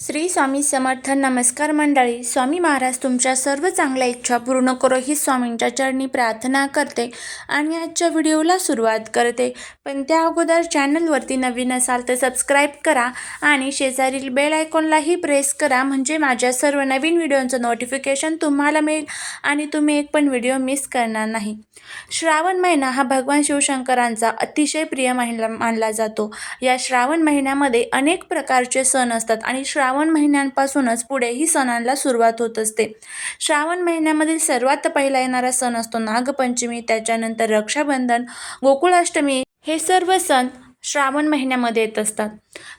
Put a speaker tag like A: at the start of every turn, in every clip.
A: श्री स्वामी समर्थ नमस्कार मंडळी. स्वामी महाराज तुमच्या सर्व चांगल्या इच्छा पूर्ण करो ही स्वामींच्या चरणी प्रार्थना करते आणि आजच्या व्हिडिओला सुरुवात करते. पण त्या अगोदर चॅनलवरती नवीन असाल तर सबस्क्राईब करा आणि शेजारील बेल आयकॉनलाही प्रेस करा. म्हणजे माझ्या सर्व नवीन व्हिडिओचं नोटिफिकेशन तुम्हाला मिळेल आणि तुम्ही एक पण व्हिडिओ मिस करणार नाही. श्रावण महिना हा भगवान शिवशंकरांचा अतिशय प्रिय महिला मानला जातो. या श्रावण महिन्यामध्ये अनेक प्रकारचे सण असतात आणि श्रा श्रावण महिन्यांपासूनच पुढेही सणांना सुरुवात होत असते. श्रावण महिन्यामधील सर्वात पहिला येणारा सण असतो नागपंचमी. त्याच्यानंतर रक्षाबंधन गोकुळाष्टमी हे सर्व सण श्रावण महिन्यामध्ये येत असतात.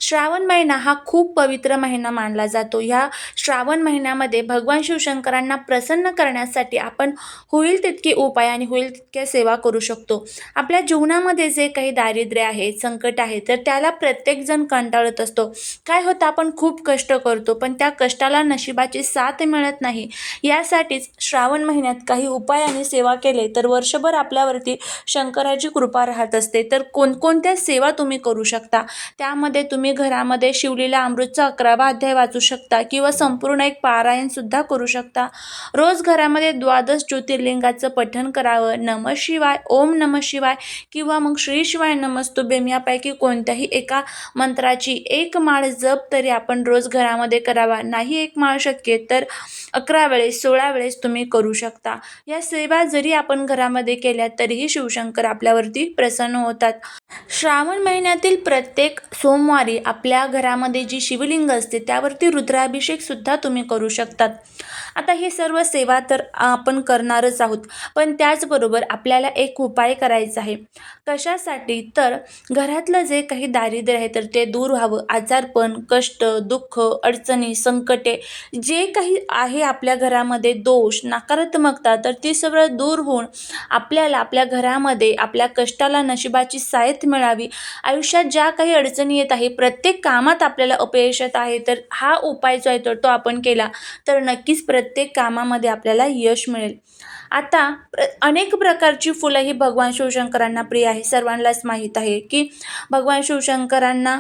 A: श्रावण महिना हा खूप पवित्र महिना मानला जातो. ह्या श्रावण महिन्यामध्ये भगवान शिवशंकरांना प्रसन्न करण्यासाठी आपण होईल तितके उपाय आणि होईल तितक्या सेवा करू शकतो. आपल्या जीवनामध्ये जे काही दारिद्र्य आहे संकट आहे तर त्याला प्रत्येकजण कंटाळत असतो. काय होतं आपण खूप कष्ट करतो पण त्या कष्टाला नशिबाची साथ मिळत नाही. यासाठीच श्रावण महिन्यात काही उपाय आणि सेवा केले तर वर्षभर आपल्यावरती शंकराची कृपा राहत असते. तर कोणकोणत्या सेवा तुम्ही करू शकता. त्यामध्ये तुम्ही घरामध्ये शिवलीला अमृतचा अकरावा अध्याय वाचू शकता किंवा संपूर्ण एक पारायणसुद्धा करू शकता. रोज घरामध्ये द्वादश ज्योतिर्लिंगाचं पठण करावं. नम शिवाय ओम नम शिवाय किंवा मग श्री शिवाय नमस्तुभेम यापैकी कोणत्याही एका मंत्राची एक माळ जप तरी आपण रोज घरामध्ये करावा. नाही एक माळ शक्य तर अकरा वेळेस सोळा वेळेस तुम्ही करू शकता. या सेवा जरी आपण घरामध्ये केल्या तरीही शिवशंकर आपल्यावरती प्रसन्न होतात. श्रावण महिन्यातील प्रत्येक सोमवारी आपल्या घरामध्ये जी शिवलिंग असते त्यावरती रुद्राभिषेकसुद्धा तुम्ही करू शकतात. आता हे सर्व सेवा तर आपण करणारच आहोत. पण त्याचबरोबर आपल्याला एक उपाय करायचा आहे. कशासाठी? तर घरातलं जे काही दारिद्र्य आहे तर ते दूर व्हावं. आजारपण कष्ट दुःख अडचणी संकटे जे काही आहे आपल्या घरामध्ये दोष नकारात्मकता तर ती सगळं दूर होऊन आपल्याला आपल्या घरामध्ये आपल्या कष्टाला नशिबाची सायत मिळावी. आयुष्यात ज्या काही अडचणी येत आहे प्रत्येक कामात आपल्याला अपयश येत आहे तर हा उपाय जो आहे तर तो आपण केला. तर नक्कीच प्रत्येक कामामध्ये आपल्याला यश मिळेल. आता प्र अनेक प्रकारची फुलं ही भगवान शिवशंकरांना प्रिय आहे. सर्वांनाच माहीत आहे की भगवान शिवशंकरांना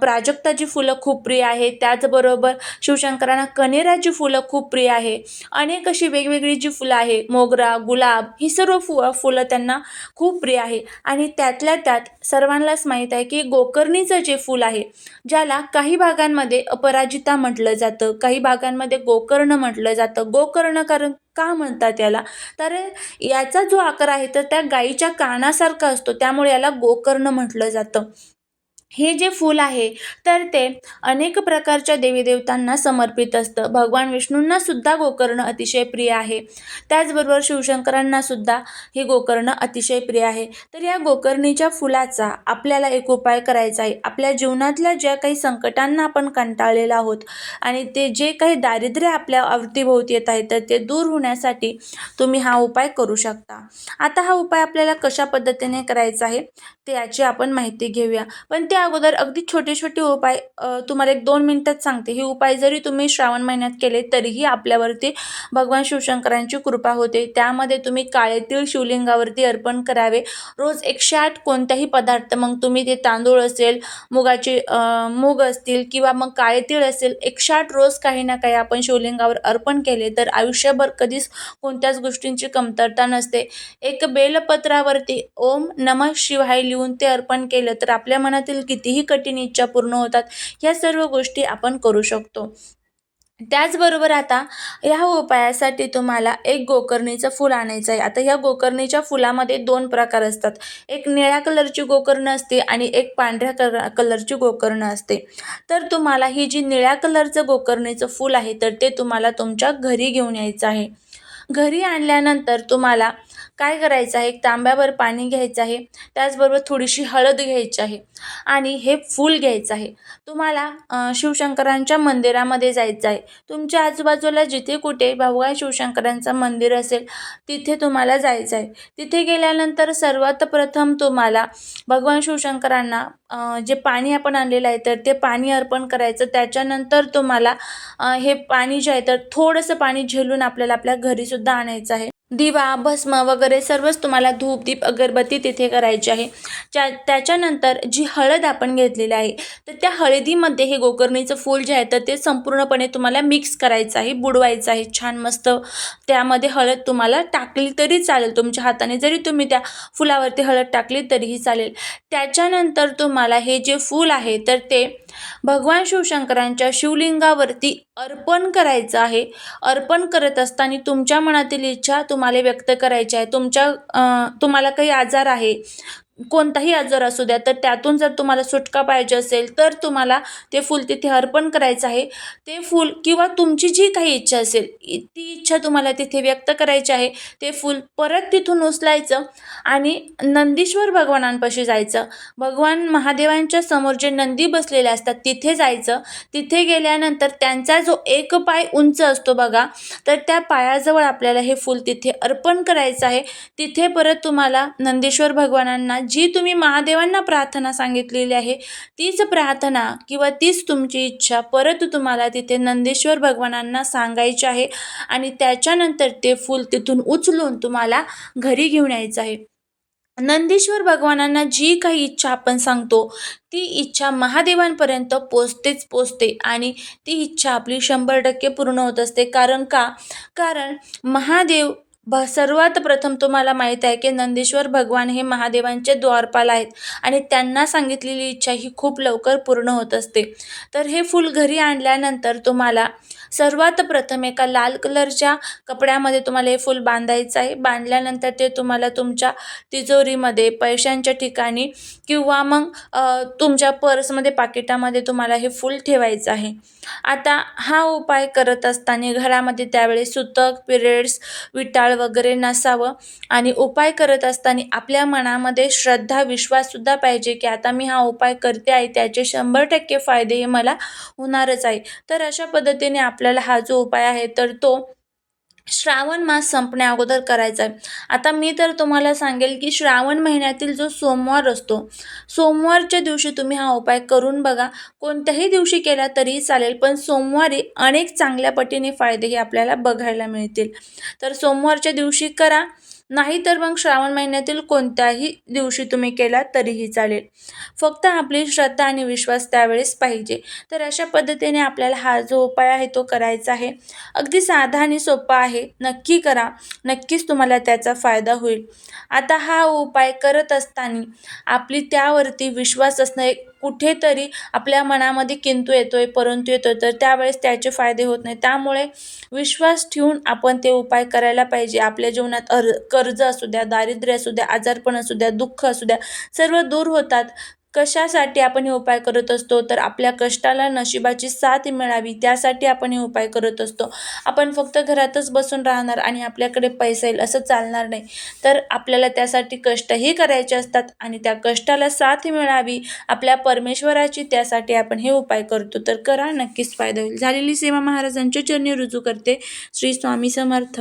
A: प्राजक्ताची फुलं खूप प्रिय आहे. त्याचबरोबर शिवशंकरांना कनेराची फुलं खूप प्रिय आहे. अनेक अशी वेगवेगळी जी फुलं आहे मोगरा गुलाब ही सर्व फु फुलं त्यांना खूप प्रिय आहे. आणि त्यातल्या त्यात सर्वांनाच माहीत आहे की गोकर्णीचं जे फूल आहे ज्याला काही भागांमध्ये अपराजिता म्हटलं जातं काही भागांमध्ये गोकर्ण म्हटलं जातं. गोकर्ण कारण का म्हणतात याला? तर याचा जो आकार आहे तर त्या गाईच्या कानासारखा असतो. त्यामुळे याला गोकर्ण म्हटलं जातं. हे जे फूल आहे तर ते अनेक प्रकारच्या देवीदेवतांना समर्पित असतं. भगवान विष्णूंना सुद्धा गोकर्ण अतिशय प्रिय आहे. त्याचबरोबर शिवशंकरांना सुद्धा हे गोकर्ण अतिशय प्रिय आहे. तर या गोकर्णीच्या फुलाचा आपल्याला एक उपाय करायचा आहे. आपल्या जीवनातल्या ज्या काही संकटांना आपण कंटाळलेला आहोत आणि ते जे काही दारिद्र्य आपल्या अवतीभोवती येत आहे तर ते दूर होण्यासाठी तुम्ही हा उपाय करू शकता. आता हा उपाय आपल्याला कशा पद्धतीने करायचा आहे ते याची आपण माहिती घेऊया. पण त्या अगोदर अगदी छोटे छोटे उपाय तुम्हाला एक दोन मिनिटात सांगते. हे उपाय जरी तुम्ही श्रावण महिन्यात केले तरीही आपल्यावरती भगवान शिवशंकरांची कृपा होते. त्यामध्ये तुम्ही काळे तीळ शिवलिंगावरती अर्पण करावे. रोज एकशे आठ कोणत्याही पदार्थ मग तुम्ही ते तांदूळ असेल मुगाचे मूग असतील किंवा मग काळे तीळ असेल एकशे आठ रोज काही ना काही आपण शिवलिंगावर अर्पण केले तर आयुष्यभर कधीच कोणत्याच गोष्टींची कमतरता नसते. एक बेलपत्रावरती ओम नम शिवाय लिहून ते अर्पण केलं तर आपल्या मनातील कितीही कठीण इच्छा पूर्ण होतात ह्या सर्व गोष्टी आपण करू शकतो. त्याचबरोबर आता ह्या उपायासाठी तुम्हाला एक गोकर्णीचं फूल आणायचं आहे. आता ह्या गोकर्णीच्या फुलामध्ये दोन प्रकार असतात. एक निळ्या कलरची गोकर्ण असते आणि एक पांढऱ्या कलर कलरची गोकर्ण असते. तर तुम्हाला ही जी निळ्या कलरचं गोकर्णीचं फूल आहे तर ते तुम्हाला तुमच्या घरी घेऊन यायचं आहे. घरी आणल्यानंतर तुम्हाला काय करायचं आहे? एक तांब्यावर पाणी घ्यायचं आहे. त्याचबरोबर थोडीशी हळद घ्यायची आहे. आणि हे फूल घ्यायचं आहे. तुम्हाला शिवशंकरांच्या मंदिरामध्ये जायचं आहे. तुमच्या आजूबाजूला जिथे कुठे भगवान शिवशंकरांचं मंदिर असेल तिथे तुम्हाला जायचं आहे. तिथे गेल्यानंतर सर्वात प्रथम तुम्हाला भगवान शिवशंकरांना जे पाणी आपण आणलेलं आहे तर ते पाणी अर्पण करायचं. त्याच्यानंतर तुम्हाला हे पाणी जे आहे तर थोडंसं पाणी झेलून आपल्याला आपल्या घरीसुद्धा आणायचं आहे. दिवा भस्म वगैरे सर्वच तुम्हाला धूप दीप अगरबत्ती तिथे करायची आहे. त्या त्याच्यानंतर जी हळद आपण घेतलेली आहे तर त्या हळदीमध्ये हे गोकर्णीचं फूल जे आहे तर ते संपूर्णपणे तुम्हाला मिक्स करायचं आहे बुडवायचं आहे. छान मस्त त्यामध्ये हळद तुम्हाला टाकली तरी चालेल. तुमच्या हाताने जरी तुम्ही त्या फुलावरती हळद टाकली तरीही चालेल. त्याच्यानंतर तुम्हाला हे जे फूल आहे तर ते भगवान शिवशंकरांच्या शिवलिंगावरती अर्पण करायचं आहे. अर्पण करत असताना तुमच्या मनातील इच्छा तुम्हाला व्यक्त करायची आहे. तुमच्या तुम्हाला काही आजार आहे. कोणताही आजार असू द्या तर त्यातून जर तुम्हाला सुटका पाहिजे असेल तर तुम्हाला ते फूल तिथे अर्पण करायचं आहे. ते फूल किंवा तुमची जी काही इच्छा असेल इ- ती इच्छा तुम्हाला तिथे व्यक्त करायची आहे. ते फूल परत तिथून उचलायचं आणि नंदीश्वर भगवानांपाशी जायचं. भगवान महादेवांच्या समोर जे नंदी बसलेले असतात तिथे जायचं. तिथे गेल्यानंतर त्यांचा जो एक पाय उंच असतो बघा तर त्या पायाजवळ आपल्याला हे फूल तिथे अर्पण करायचं आहे. तिथे परत तुम्हाला नंदेश्वर भगवानांना जी तुम्ही महादेवांना प्रार्थना सांगितलेली आहे तीच प्रार्थना किंवा तीच तुमची इच्छा परत तुम्हाला तिथे नंदेश्वर भगवानांना सांगायची आहे आणि त्याच्यानंतर ते फूल तिथून उचलून तुम्हाला घरी घेऊन यायचं आहे. नंदीश्वर भगवानांना जी काही इच्छा आपण सांगतो ती इच्छा महादेवांपर्यंत पोचतेच पोचते आणि ती इच्छा आपली शंभर टक्के पूर्ण होत असते. कारण का? कारण महादेव भ सर्वात प्रथम तुम्हाला माहीत आहे की नंदीश्वर भगवान हे महादेवांचे द्वारपाल आहेत आणि त्यांना सांगितलेली इच्छा ही खूप लवकर पूर्ण होत असते. तर हे फूल घरी आणल्यानंतर तुम्हाला सर्वात प्रथम एका लाल कलरच्या कपड्यामध्ये तुम्हाला हे फूल बांधायचं आहे. बांधल्यानंतर ते तुम्हाला तुमच्या तिजोरीमध्ये पैशांच्या ठिकाणी किंवा मग तुमच्या पर्समध्ये पाकिटामध्ये तुम्हाला हे फूल ठेवायचं आहे. आता हा उपाय करत असताना घरामध्ये त्यावेळेस सुतक पिरियड्स विटाळ वगैरे नसावं आणि उपाय करत असताना आपल्या मनामध्ये श्रद्धा विश्वाससुद्धा पाहिजे की आता मी हा उपाय करते आहे त्याचे शंभर टक्के फायदे हे मला होणारच आहे. तर अशा पद्धतीने आप आपल्याला हा जो उपाय आहे तर तो श्रावण मास संपण्या अगोदर करायचा आहे आता मी तर तुम्हाला सांगेल की श्रावण महिन्यातील जो सोमवार असतो सोमवारच्या दिवशी तुम्ही हा उपाय करून बघा. कोणत्याही दिवशी केला तरी चालेल पण सोमवारी अनेक चांगल्या पटीने फायदे हे आपल्याला बघायला मिळतील. तर सोमवारच्या दिवशी करा. नाही तर मग श्रावण महिन्यातील कोणत्याही दिवशी तुम्ही केला तरीही चालेल. फक्त आपली श्रद्धा आणि विश्वास त्यावेळेस पाहिजे. तर अशा पद्धतीने आपल्याला हा जो उपाय आहे तो करायचा आहे. अगदी साधा आणि सोपा आहे. नक्की करा. नक्कीच तुम्हाला त्याचा फायदा होईल. आता हा उपाय करत असताना आपली त्यावरती विश्वास असणं एक कुठेतरी आपल्या मनामध्ये किंतू येतो आहे परंतु येतोय तर त्यावेळेस त्याचे फायदे होत नाही. त्यामुळे विश्वास ठेवून आपण ते उपाय करायला पाहिजे. आपल्या जीवनात अर कर्ज असू द्या दारिद्र्य असू द्या आजारपण असू द्या दुःख असू द्या सर्व दूर होतात. कशासाठी आपण हे उपाय करत असतो? तर आपल्या कष्टाला नशिबाची साथ मिळावी त्यासाठी आपण हे उपाय करत असतो. आपण फक्त घरातच बसून राहणार आणि आपल्याकडे पैसा येईल असं चालणार नाही. तर आपल्याला त्यासाठी कष्टही करायचे असतात आणि त्या कष्टाला साथ मिळावी. आपल्या परमेश्वराची त्यासाठी आपण हे उपाय करतो. तर करा नक्कीच फायदा होईल. झालेली सेवा महाराजांच्या चरणी रुजू करते. श्री स्वामी समर्थ.